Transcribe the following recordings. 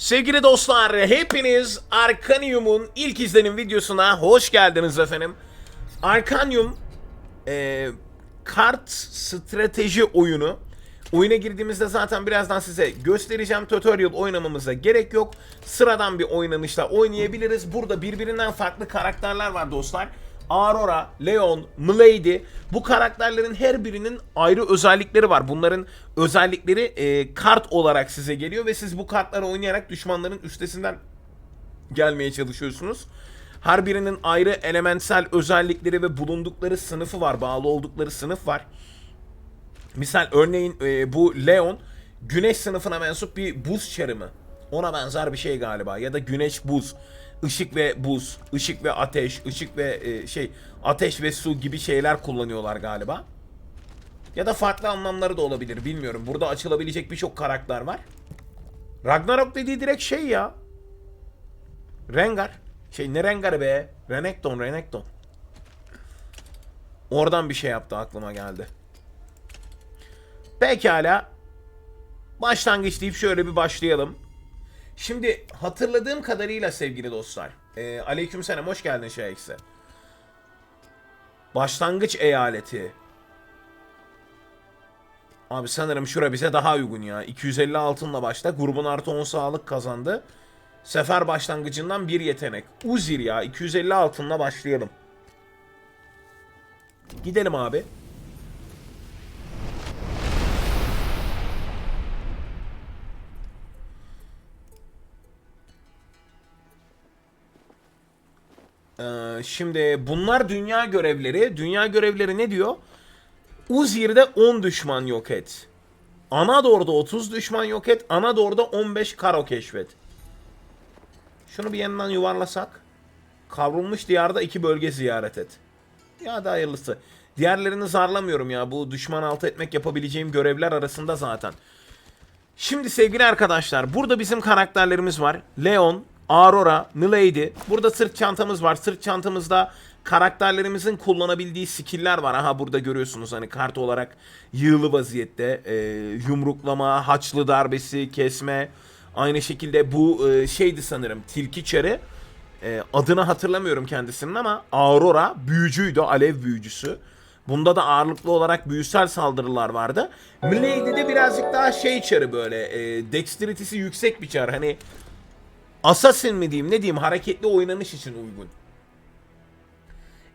Sevgili dostlar, hepiniz Arcanium'un ilk izlenim videosuna hoş geldiniz efendim. Arcanium e, kart strateji oyunu. Oyuna girdiğimizde zaten birazdan size göstereceğim. Tutorial oynamamıza gerek yok. Sıradan bir oynanışla oynayabiliriz. Burada birbirinden farklı karakterler var dostlar. Aurora, Leon, Milady bu karakterlerin her birinin ayrı özellikleri var. Bunların özellikleri e, kart olarak size geliyor ve siz bu kartları oynayarak düşmanların üstesinden gelmeye çalışıyorsunuz. Her birinin ayrı elementsel özellikleri ve bulundukları sınıfı var, bağlı oldukları sınıf var. Misal örneğin e, bu Leon güneş sınıfına mensup bir buz çarı mı? Ona benzer bir şey galiba ya da güneş buz, ışık ve buz, ışık ve ateş, ışık ve e, şey ateş ve su gibi şeyler kullanıyorlar galiba. Ya da farklı anlamları da olabilir bilmiyorum. Burada açılabilecek birçok karakter var. Ragnarok dediği direkt şey ya. Rengar. Şey ne Rengar'ı be? Renekton, Renekton. Oradan bir şey yaptı aklıma geldi. Pekala. Başlangıç deyip şöyle bir başlayalım. Şimdi hatırladığım kadarıyla sevgili dostlar. E, aleykümselam hoş geldin Şeyh'se. Başlangıç eyaleti. Abi sanırım şura bize daha uygun ya. 250 altınla başla. Grubun artı 10 sağlık kazandı. Sefer başlangıcından bir yetenek. Uzir ya. 250 altınla başlayalım. Gidelim abi. Ee, şimdi bunlar dünya görevleri. Dünya görevleri ne diyor? Uzir'de 10 düşman yok et. Anadolu'da 30 düşman yok et. Anadolu'da 15 karo keşfet. Şunu bir yandan yuvarlasak. Kavrulmuş diyarda iki bölge ziyaret et. Ya da hayırlısı. Diğerlerini zarlamıyorum ya. Bu düşman altı etmek yapabileceğim görevler arasında zaten. Şimdi sevgili arkadaşlar burada bizim karakterlerimiz var. Leon, Aurora, Milady. Burada sırt çantamız var. Sırt çantamızda karakterlerimizin kullanabildiği skill'ler var. Aha burada görüyorsunuz hani kart olarak yığılı vaziyette. Ee, yumruklama, haçlı darbesi, kesme. Aynı şekilde bu e, şeydi sanırım tilki çarı. E, adını hatırlamıyorum kendisinin ama Aurora büyücüydü, alev büyücüsü. Bunda da ağırlıklı olarak büyüsel saldırılar vardı. Milady'de birazcık daha şey çarı böyle. E, dexterity'si yüksek bir çar. Hani Assassin mi diyeyim ne diyeyim hareketli oynanış için uygun.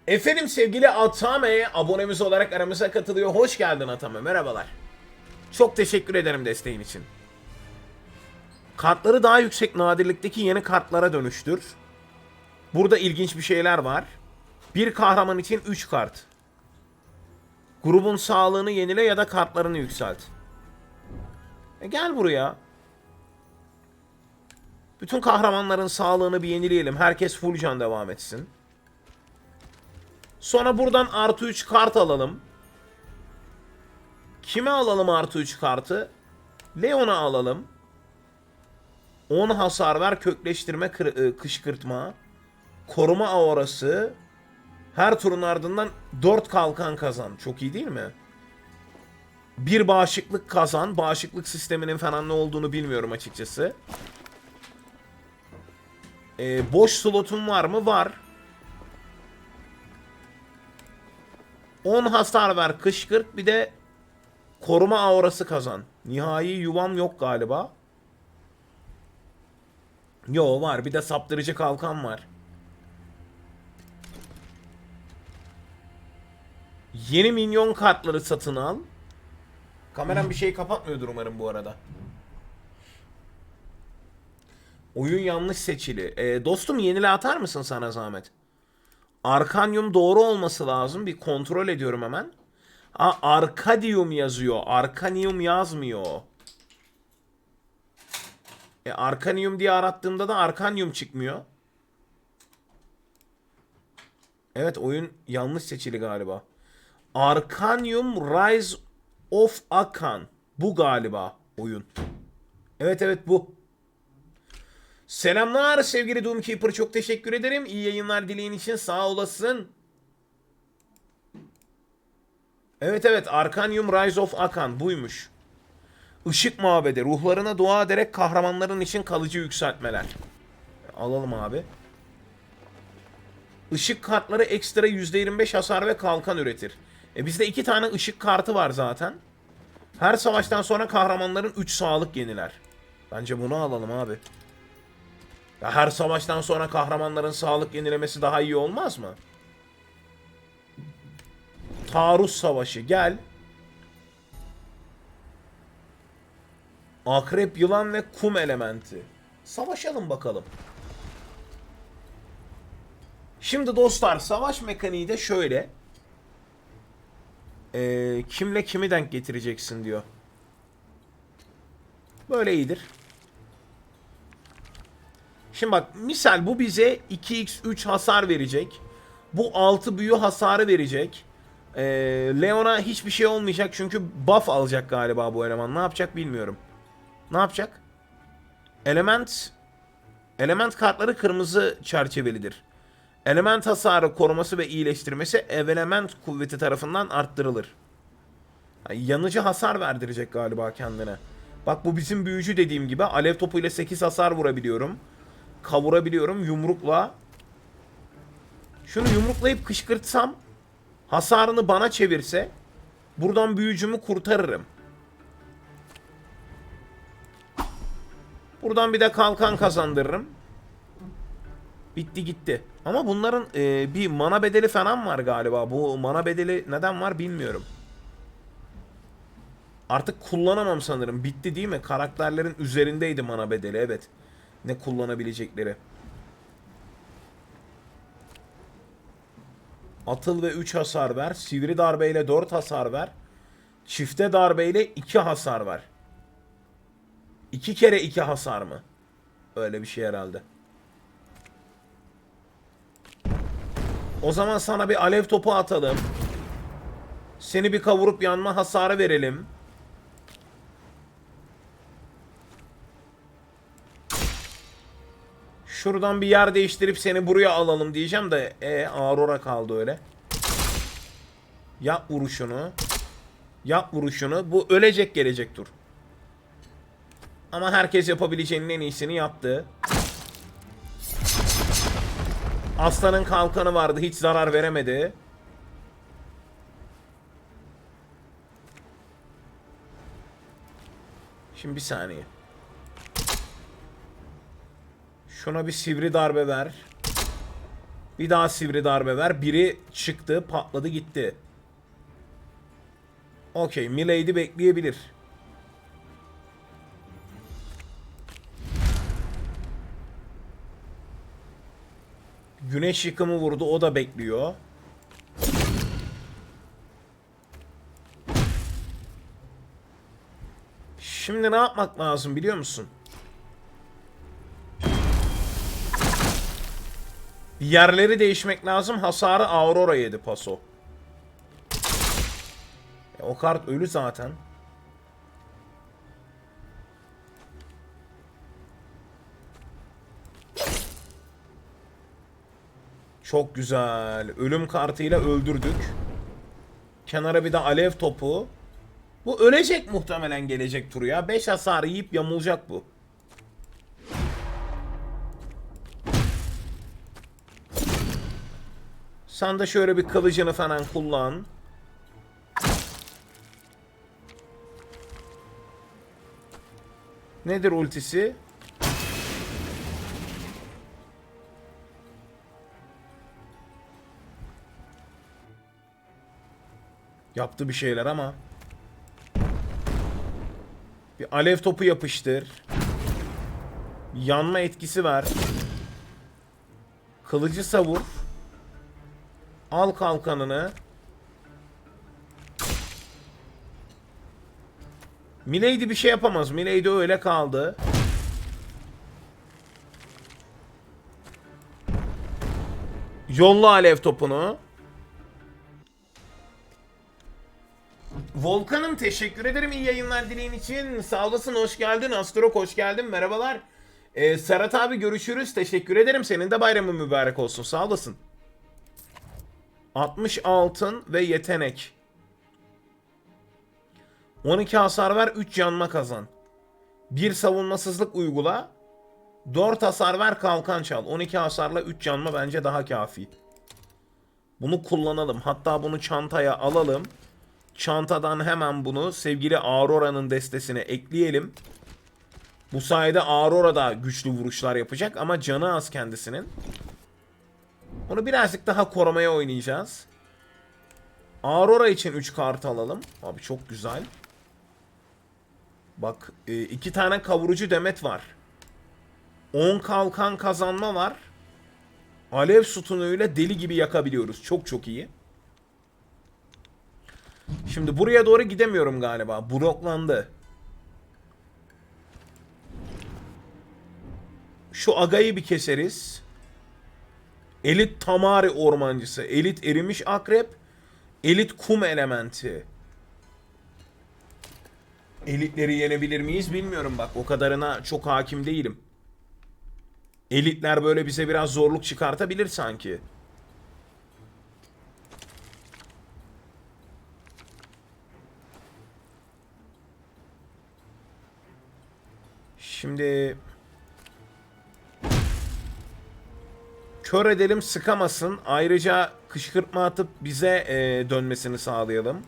Efendim sevgili Atame abonemiz olarak aramıza katılıyor. Hoş geldin Atame merhabalar. Çok teşekkür ederim desteğin için. Kartları daha yüksek nadirlikteki yeni kartlara dönüştür. Burada ilginç bir şeyler var. Bir kahraman için 3 kart. Grubun sağlığını yenile ya da kartlarını yükselt. E gel buraya. Bütün kahramanların sağlığını bir yenileyelim. Herkes full can devam etsin. Sonra buradan artı 3 kart alalım. Kime alalım artı 3 kartı? Leon'a alalım. 10 hasar ver, kökleştirme, ı, kışkırtma. Koruma aurası. Her turun ardından 4 kalkan kazan. Çok iyi değil mi? Bir bağışıklık kazan. Bağışıklık sisteminin falan ne olduğunu bilmiyorum açıkçası. Ee, boş slotun var mı? Var. 10 hasar ver, kışkırt. Bir de koruma aurası kazan. Nihai yuvam yok galiba. Yo var. Bir de saptırıcı kalkan var. Yeni minyon kartları satın al. Kameram bir şey kapatmıyordur umarım bu arada. Oyun yanlış seçili. Ee, dostum yenile atar mısın sana zahmet? Arkanyum doğru olması lazım. Bir kontrol ediyorum hemen. Ha, Arkadium yazıyor. Arkanium yazmıyor. E, Arkanium diye arattığımda da Arkanium çıkmıyor. Evet oyun yanlış seçili galiba. Arkanium Rise of Akan. Bu galiba oyun. Evet evet bu. Selamlar sevgili Doomkeeper. Çok teşekkür ederim. İyi yayınlar dileğin için sağ olasın. Evet evet Arkanium Rise of Akan buymuş. Işık mabedi. Ruhlarına dua ederek kahramanların için kalıcı yükseltmeler. Alalım abi. Işık kartları ekstra %25 hasar ve kalkan üretir. E bizde iki tane ışık kartı var zaten. Her savaştan sonra kahramanların 3 sağlık yeniler. Bence bunu alalım abi. Ya her savaştan sonra kahramanların sağlık yenilemesi daha iyi olmaz mı? Taarruz savaşı gel. Akrep, yılan ve kum elementi. Savaşalım bakalım. Şimdi dostlar savaş mekaniği de şöyle. Ee, kimle kimi denk getireceksin diyor. Böyle iyidir. Şimdi bak misal bu bize 2x3 hasar verecek. Bu 6 büyü hasarı verecek. Ee, Leon'a hiçbir şey olmayacak çünkü buff alacak galiba bu eleman. Ne yapacak bilmiyorum. Ne yapacak? Element Element kartları kırmızı çerçevelidir. Element hasarı koruması ve iyileştirmesi element kuvveti tarafından arttırılır. Yani yanıcı hasar verdirecek galiba kendine. Bak bu bizim büyücü dediğim gibi alev topu ile 8 hasar vurabiliyorum. Kavurabiliyorum yumrukla. Şunu yumruklayıp kışkırtsam hasarını bana çevirse buradan büyücümü kurtarırım. Buradan bir de kalkan kazandırırım. Bitti gitti. Ama bunların e, bir mana bedeli falan var galiba. Bu mana bedeli neden var bilmiyorum. Artık kullanamam sanırım. Bitti değil mi? Karakterlerin üzerindeydi mana bedeli evet. Ne kullanabilecekleri. Atıl ve 3 hasar ver. Sivri darbeyle 4 hasar ver. Çifte darbeyle 2 hasar ver. 2 kere 2 hasar mı? Öyle bir şey herhalde. O zaman sana bir alev topu atalım. Seni bir kavurup yanma hasarı verelim. Şuradan bir yer değiştirip seni buraya alalım diyeceğim de e Aurora kaldı öyle. Yap vuruşunu. Yap vuruşunu. Bu ölecek gelecek tur. Ama herkes yapabileceğinin en iyisini yaptı. Aslanın kalkanı vardı. Hiç zarar veremedi. Şimdi bir saniye. Şuna bir sivri darbe ver. Bir daha sivri darbe ver. Biri çıktı, patladı, gitti. Okey, Milady bekleyebilir. Güneş yıkımı vurdu, o da bekliyor. Şimdi ne yapmak lazım biliyor musun? Yerleri değişmek lazım. Hasarı Aurora yedi paso. E, o kart ölü zaten. Çok güzel. Ölüm kartıyla öldürdük. Kenara bir de alev topu. Bu ölecek muhtemelen gelecek turu ya. 5 hasar yiyip yamulacak bu. Sen de şöyle bir kılıcını falan kullan. Nedir ultisi? Yaptı bir şeyler ama. Bir alev topu yapıştır. Yanma etkisi ver. Kılıcı savur. Al kalkanını. Milady bir şey yapamaz. Milady öyle kaldı. Yolla alev topunu. Volkan'ım teşekkür ederim iyi yayınlar dileğin için. Sağ olasın hoş geldin. Astrok hoş geldin. Merhabalar. Ee, Serhat abi görüşürüz. Teşekkür ederim. Senin de bayramın mübarek olsun. Sağ olasın. 60 altın ve yetenek. 12 hasar ver 3 yanma kazan. 1 savunmasızlık uygula. 4 hasar ver kalkan çal. 12 hasarla 3 yanma bence daha kafi. Bunu kullanalım. Hatta bunu çantaya alalım. Çantadan hemen bunu sevgili Aurora'nın destesine ekleyelim. Bu sayede Aurora da güçlü vuruşlar yapacak ama canı az kendisinin. Onu birazcık daha korumaya oynayacağız. Aurora için 3 kart alalım. Abi çok güzel. Bak e, iki tane kavurucu demet var. 10 kalkan kazanma var. Alev sütunuyla deli gibi yakabiliyoruz. Çok çok iyi. Şimdi buraya doğru gidemiyorum galiba. Bloklandı. Şu agayı bir keseriz. Elit Tamari ormancısı. Elit erimiş akrep. Elit kum elementi. Elitleri yenebilir miyiz bilmiyorum bak. O kadarına çok hakim değilim. Elitler böyle bize biraz zorluk çıkartabilir sanki. Şimdi kör edelim sıkamasın. Ayrıca kışkırtma atıp bize e, dönmesini sağlayalım.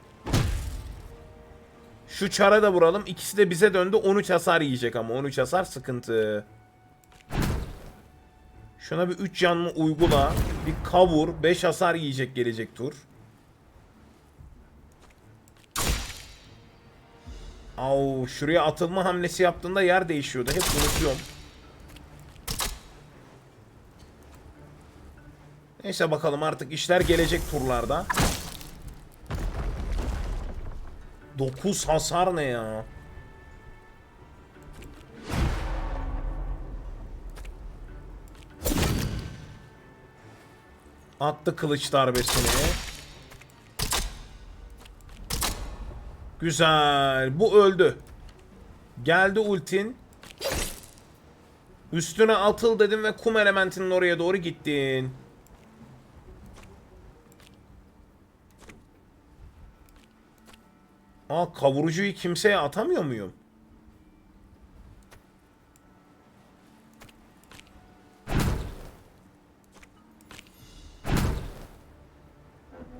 Şu çara da vuralım. İkisi de bize döndü. 13 hasar yiyecek ama 13 hasar sıkıntı. Şuna bir 3 canlı uygula. Bir kavur. 5 hasar yiyecek gelecek tur. Au şuraya atılma hamlesi yaptığında yer değişiyordu. Hep unutuyorum. Neyse bakalım artık işler gelecek turlarda. 9 hasar ne ya? Attı kılıç darbesini. Güzel. Bu öldü. Geldi ultin. Üstüne atıl dedim ve kum elementinin oraya doğru gittin. Aa kavurucuyu kimseye atamıyor muyum?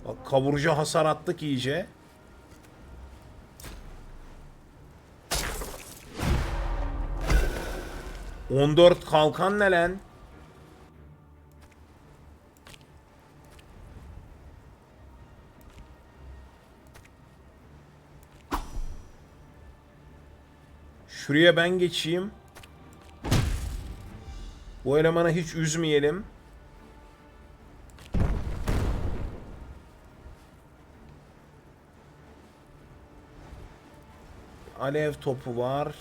Bak kavurucu hasar attık iyice. On dört kalkan ne lan? Şuraya ben geçeyim. Bu elemanı hiç üzmeyelim. Alev topu var.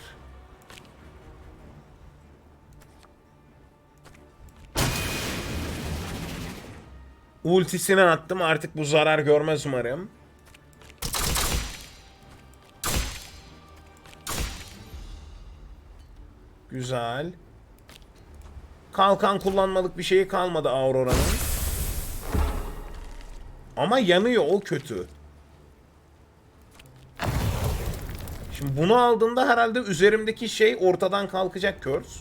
Ultisini attım. Artık bu zarar görmez umarım. Güzel. Kalkan kullanmalık bir şeyi kalmadı Aurora'nın. Ama yanıyor o kötü. Şimdi bunu aldığında herhalde üzerimdeki şey ortadan kalkacak Curse.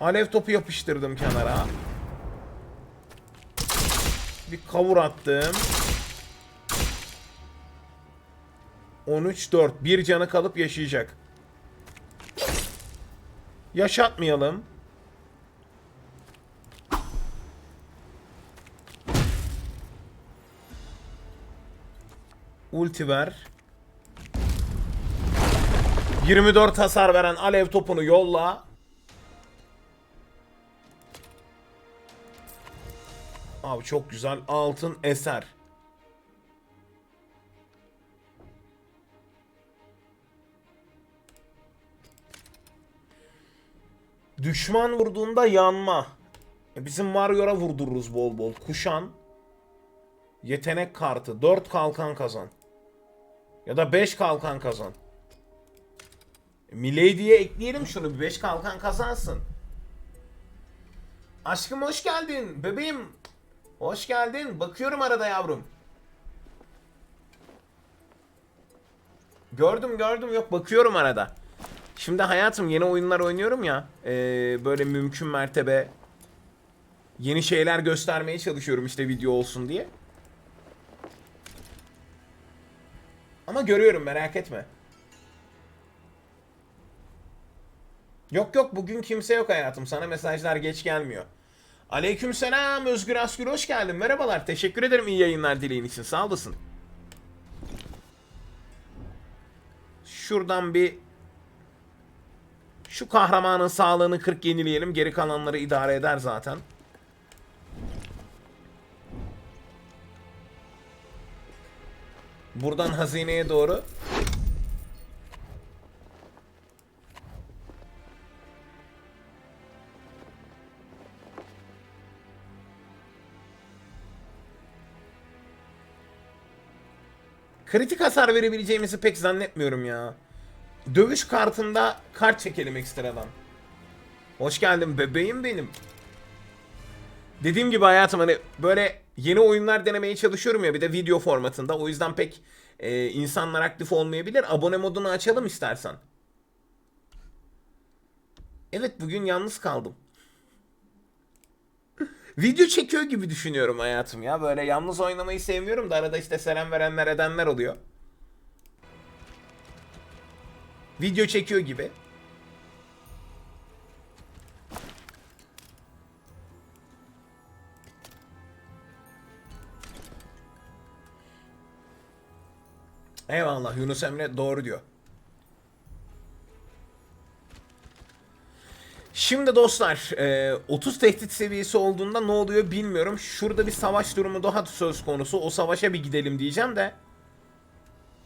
Alev topu yapıştırdım kenara. Bir kavur attım. 13-4. Bir canı kalıp yaşayacak. Yaşatmayalım. Ulti ver. 24 hasar veren alev topunu yolla. Abi çok güzel altın eser. Düşman vurduğunda yanma. E, Bizim Warrior'a vurdururuz bol bol. Kuşan. Yetenek kartı. 4 kalkan kazan. Ya da 5 kalkan kazan. E, Milady'ye ekleyelim şunu. Bir 5 kalkan kazansın. Aşkım hoş geldin. Bebeğim. Hoş geldin. Bakıyorum arada yavrum. Gördüm gördüm yok bakıyorum arada. Şimdi hayatım yeni oyunlar oynuyorum ya. ee, böyle mümkün mertebe yeni şeyler göstermeye çalışıyorum işte video olsun diye. Ama görüyorum merak etme. Yok yok bugün kimse yok hayatım. Sana mesajlar geç gelmiyor. Aleykümselam Özgür Asgür hoş geldin. Merhabalar. Teşekkür ederim iyi yayınlar dileğin için. Sağ olasın. Şuradan bir şu kahramanın sağlığını 40 yenileyelim. Geri kalanları idare eder zaten. Buradan hazineye doğru. Kritik hasar verebileceğimizi pek zannetmiyorum ya. Dövüş kartında kart çekelim ekstradan. Hoş geldin bebeğim benim. Dediğim gibi hayatım hani böyle yeni oyunlar denemeye çalışıyorum ya bir de video formatında. O yüzden pek e, insanlar aktif olmayabilir. Abone modunu açalım istersen. Evet bugün yalnız kaldım. Video çekiyor gibi düşünüyorum hayatım ya. Böyle yalnız oynamayı sevmiyorum da arada işte selam verenler edenler oluyor. Video çekiyor gibi. Eyvallah Yunus Emre doğru diyor. Şimdi dostlar e, 30 tehdit seviyesi olduğunda ne oluyor bilmiyorum. Şurada bir savaş durumu daha söz konusu. O savaşa bir gidelim diyeceğim de.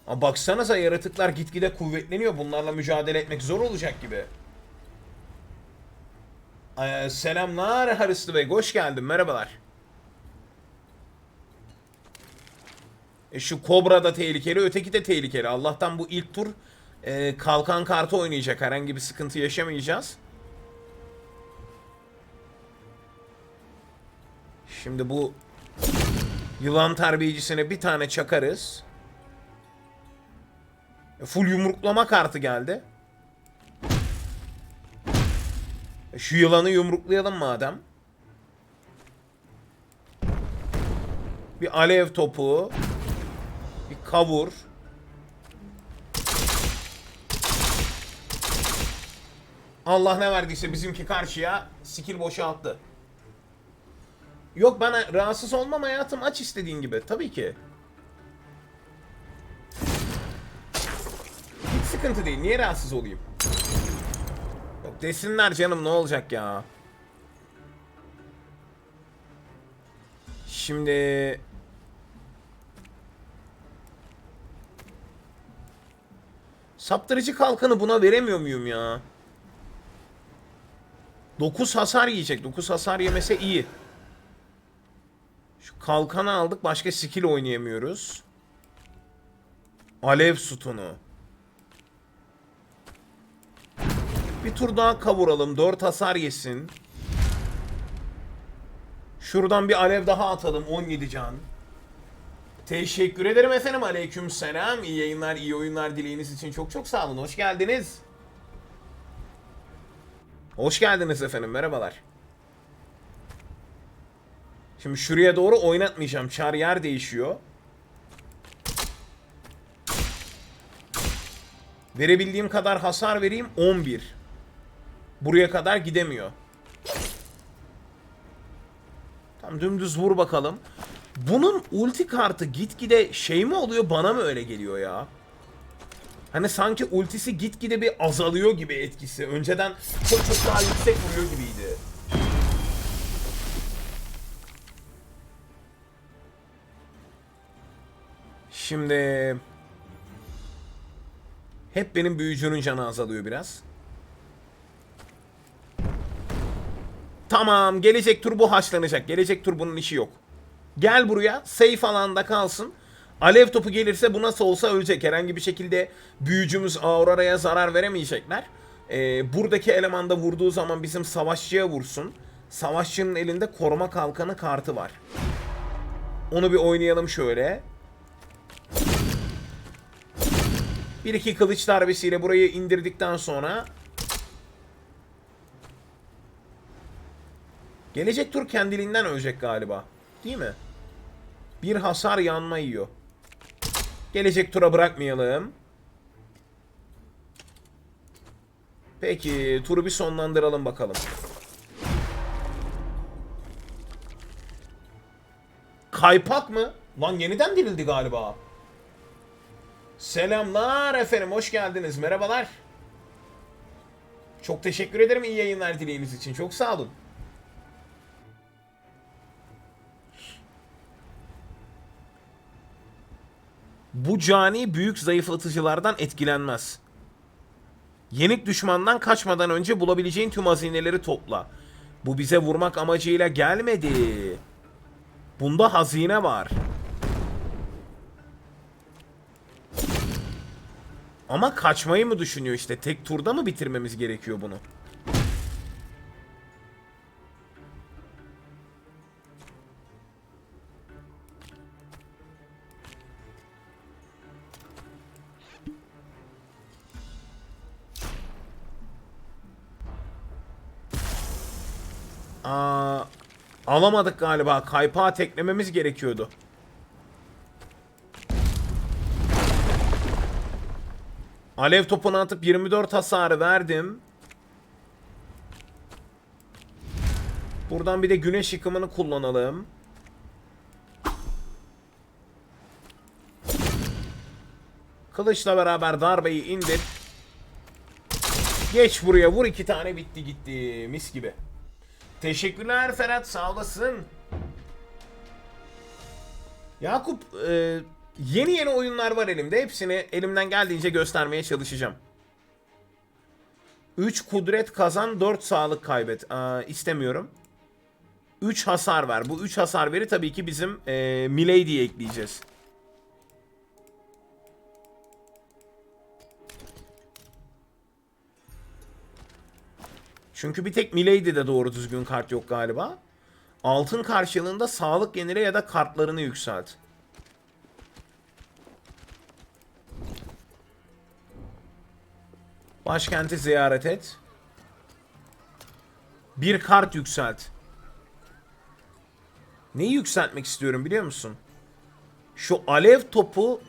Ama baksanıza yaratıklar gitgide kuvvetleniyor. Bunlarla mücadele etmek zor olacak gibi. Ee, selamlar Harisli Bey. Hoş geldin. Merhabalar. E şu Kobra da tehlikeli, öteki de tehlikeli. Allah'tan bu ilk tur e, kalkan kartı oynayacak. Herhangi bir sıkıntı yaşamayacağız. Şimdi bu yılan terbiyecisine bir tane çakarız. E, Full yumruklama kartı geldi. E, Şu yılanı yumruklayalım madem. Bir alev topu. Bir kavur. Allah ne verdiyse bizimki karşıya skill boşalttı. Yok bana rahatsız olmam hayatım aç istediğin gibi tabii ki. Sıkıntı değil niye rahatsız olayım? Yok desinler canım ne olacak ya. Şimdi Saptırıcı kalkanı buna veremiyor muyum ya? 9 hasar yiyecek. 9 hasar yemese iyi. Şu kalkanı aldık. Başka skill oynayamıyoruz. Alev sütunu. Bir tur daha kavuralım. 4 hasar yesin. Şuradan bir alev daha atalım. 17 can. Teşekkür ederim efendim. Aleyküm selam. İyi yayınlar, iyi oyunlar dileğiniz için çok çok sağ olun. Hoş geldiniz. Hoş geldiniz efendim. Merhabalar. Şimdi şuraya doğru oynatmayacağım. Çar yer değişiyor. Verebildiğim kadar hasar vereyim. 11. Buraya kadar gidemiyor. Tam dümdüz vur bakalım. Bunun ulti kartı gitgide şey mi oluyor bana mı öyle geliyor ya? Hani sanki ultisi gitgide bir azalıyor gibi etkisi. Önceden çok çok daha yüksek vuruyor gibiydi. Şimdi hep benim büyücünün canı azalıyor biraz. Tamam gelecek tur bu haşlanacak. Gelecek tur bunun işi yok. Gel buraya safe alanda kalsın. Alev topu gelirse bu nasıl olsa ölecek. Herhangi bir şekilde büyücümüz Aurora'ya zarar veremeyecekler. Ee, buradaki elemanda vurduğu zaman bizim savaşçıya vursun. Savaşçının elinde koruma kalkanı kartı var. Onu bir oynayalım şöyle. Bir iki kılıç darbesiyle burayı indirdikten sonra Gelecek tur kendiliğinden ölecek galiba. Değil mi? Bir hasar yanma yiyor. Gelecek tura bırakmayalım. Peki turu bir sonlandıralım bakalım. Kaypak mı? Lan yeniden dirildi galiba. Selamlar efendim hoş geldiniz merhabalar. Çok teşekkür ederim iyi yayınlar dileğiniz için çok sağ olun. Bu cani büyük zayıflatıcılardan etkilenmez. Yenik düşmandan kaçmadan önce bulabileceğin tüm hazineleri topla. Bu bize vurmak amacıyla gelmedi. Bunda hazine var. Ama kaçmayı mı düşünüyor işte? Tek turda mı bitirmemiz gerekiyor bunu? Aa, alamadık galiba. Kaypağı teklememiz gerekiyordu. Alev topunu atıp 24 hasarı verdim. Buradan bir de güneş yıkımını kullanalım. Kılıçla beraber darbeyi indir. Geç buraya vur iki tane bitti gitti. Mis gibi. Teşekkürler Ferhat sağ olasın. Yakup e, yeni yeni oyunlar var elimde. Hepsini elimden geldiğince göstermeye çalışacağım. 3 kudret kazan 4 sağlık kaybet. Aa, istemiyorum. 3 hasar ver. Bu 3 hasar veri tabii ki bizim e, Milady'ye ekleyeceğiz. Çünkü bir tek Milady'de doğru düzgün kart yok galiba. Altın karşılığında sağlık yenile ya da kartlarını yükselt. Başkenti ziyaret et. Bir kart yükselt. Neyi yükseltmek istiyorum biliyor musun? Şu alev topu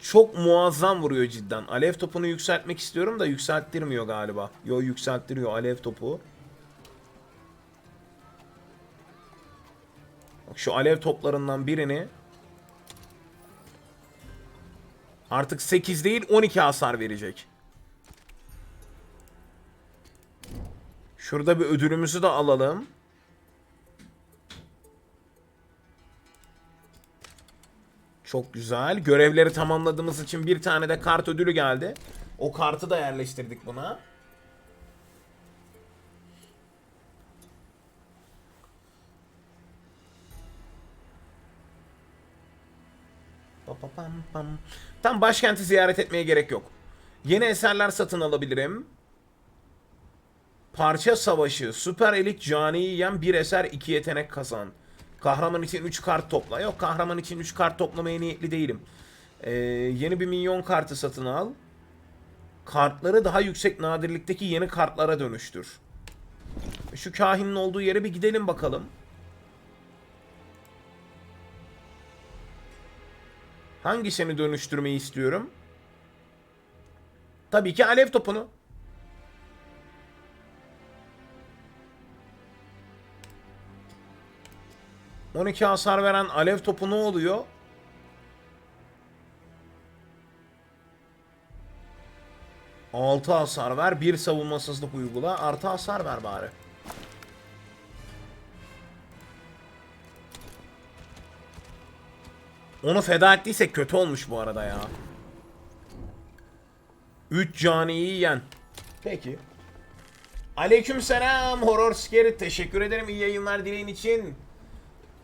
çok muazzam vuruyor cidden. Alev topunu yükseltmek istiyorum da yükselttirmiyor galiba. Yo yükselttiriyor alev topu. Bak şu alev toplarından birini artık 8 değil 12 hasar verecek. Şurada bir ödülümüzü de alalım. Çok güzel. Görevleri tamamladığımız için bir tane de kart ödülü geldi. O kartı da yerleştirdik buna. Tam başkenti ziyaret etmeye gerek yok. Yeni eserler satın alabilirim. Parça Savaşı, Süper Elit Cani'yi yiyen bir eser iki yetenek kazan. Kahraman için 3 kart topla. Yok kahraman için 3 kart toplamaya niyetli değilim. Ee, yeni bir minyon kartı satın al. Kartları daha yüksek nadirlikteki yeni kartlara dönüştür. Şu kahinin olduğu yere bir gidelim bakalım. Hangisini dönüştürmeyi istiyorum? Tabii ki alev topunu. ...12 hasar veren alev topu ne oluyor? Altı hasar ver, bir savunmasızlık uygula, artı hasar ver bari. Onu feda ettiysek kötü olmuş bu arada ya. 3 caniyi yiyen. Peki. Aleykümselam Horror Scary. Teşekkür ederim iyi yayınlar dileğin için.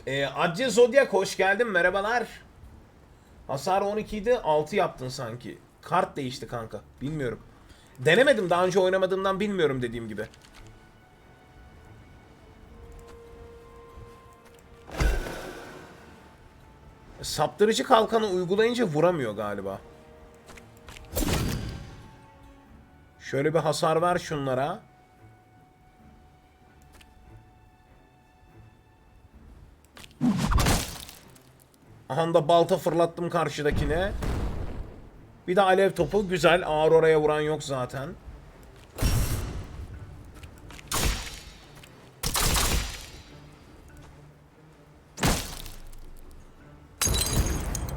Ee, Acce Zodiac hoş geldin merhabalar. Hasar 12 idi 6 yaptın sanki. Kart değişti kanka. Bilmiyorum. Denemedim daha önce oynamadığımdan bilmiyorum dediğim gibi. Saptırıcı kalkanı uygulayınca vuramıyor galiba. Şöyle bir hasar ver şunlara. Aha balta fırlattım karşıdakine. Bir de alev topu. Güzel. Ağır oraya vuran yok zaten.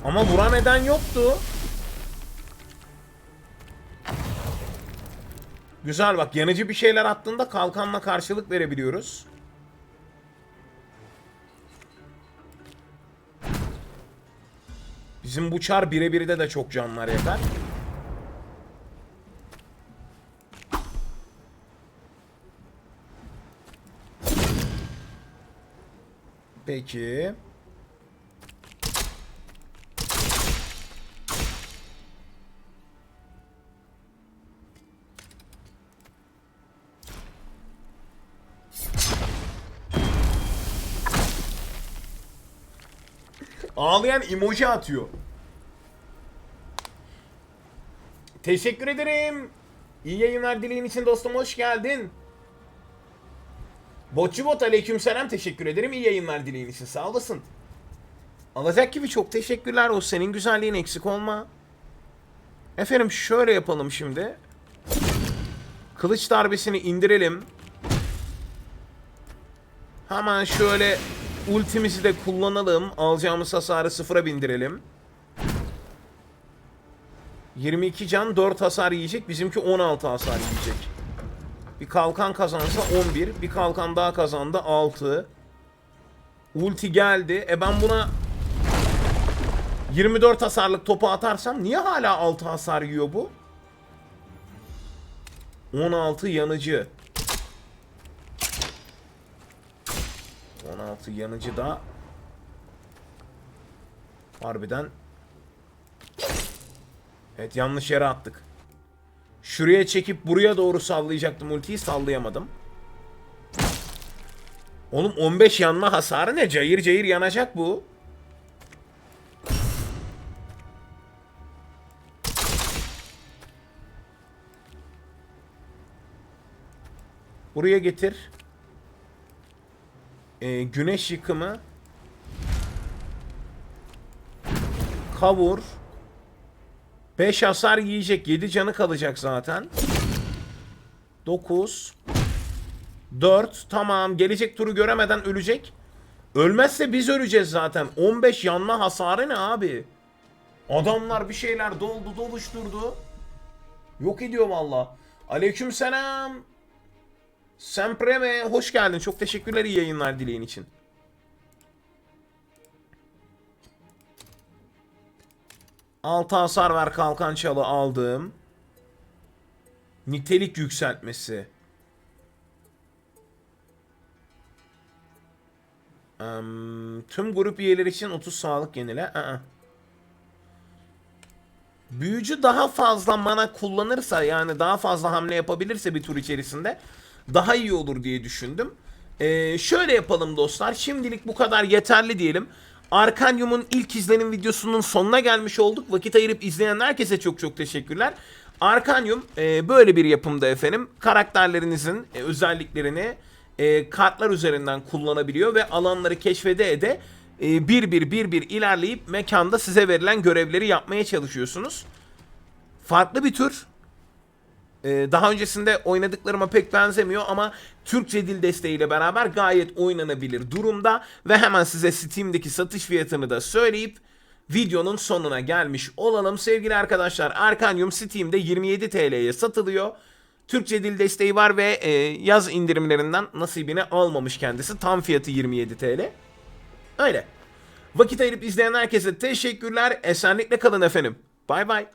Ama vuran eden yoktu. Güzel bak yanıcı bir şeyler attığında kalkanla karşılık verebiliyoruz. Bizim bu çar birebirde de çok canlar yeter. Peki. Ağlayan emoji atıyor. Teşekkür ederim. İyi yayınlar dileğin için dostum hoş geldin. Botçu bot aleykümselam teşekkür ederim. İyi yayınlar dileğin için sağ olasın. Alacak gibi çok teşekkürler. O senin güzelliğin eksik olma. Efendim şöyle yapalım şimdi. Kılıç darbesini indirelim. Hemen şöyle ultimizi de kullanalım. Alacağımız hasarı sıfıra bindirelim. 22 can 4 hasar yiyecek. Bizimki 16 hasar yiyecek. Bir kalkan kazansa 11. Bir kalkan daha kazandı 6. Ulti geldi. E ben buna 24 hasarlık topu atarsam niye hala 6 hasar yiyor bu? 16 yanıcı. 16 yanıcı da harbiden Evet yanlış yere attık. Şuraya çekip buraya doğru sallayacaktım ultiyi sallayamadım. Oğlum 15 yanma hasarı ne? Cayır cayır yanacak bu. Buraya getir. Ee, güneş yıkımı. Kavur. 5 hasar yiyecek. 7 canı kalacak zaten. 9. 4. Tamam. Gelecek turu göremeden ölecek. Ölmezse biz öleceğiz zaten. 15 yanma hasarı ne abi? Adamlar bir şeyler doldu doluşturdu. Yok ediyor valla. Aleyküm selam. Sempreme hoş geldin. Çok teşekkürler iyi yayınlar dileğin için. Altı hasar ver kalkan çalı aldım. Nitelik yükseltmesi. Em, tüm grup üyeleri için 30 sağlık yenile. Aa. Büyücü daha fazla mana kullanırsa yani daha fazla hamle yapabilirse bir tur içerisinde daha iyi olur diye düşündüm. Ee, şöyle yapalım dostlar. Şimdilik bu kadar yeterli diyelim. Arkanyum'un ilk izlenim videosunun sonuna gelmiş olduk. Vakit ayırıp izleyen herkese çok çok teşekkürler. Arkanyum e, böyle bir yapımda efendim. Karakterlerinizin e, özelliklerini e, kartlar üzerinden kullanabiliyor ve alanları keşfede ede e, bir bir bir bir ilerleyip mekanda size verilen görevleri yapmaya çalışıyorsunuz. Farklı bir tür. Ee, daha öncesinde oynadıklarıma pek benzemiyor ama Türkçe dil desteğiyle beraber gayet oynanabilir durumda ve hemen size Steam'deki satış fiyatını da söyleyip videonun sonuna gelmiş olalım. Sevgili arkadaşlar Arkanium Steam'de 27 TL'ye satılıyor. Türkçe dil desteği var ve e, yaz indirimlerinden nasibini almamış kendisi. Tam fiyatı 27 TL. Öyle. Vakit ayırıp izleyen herkese teşekkürler. Esenlikle kalın efendim. Bay bay.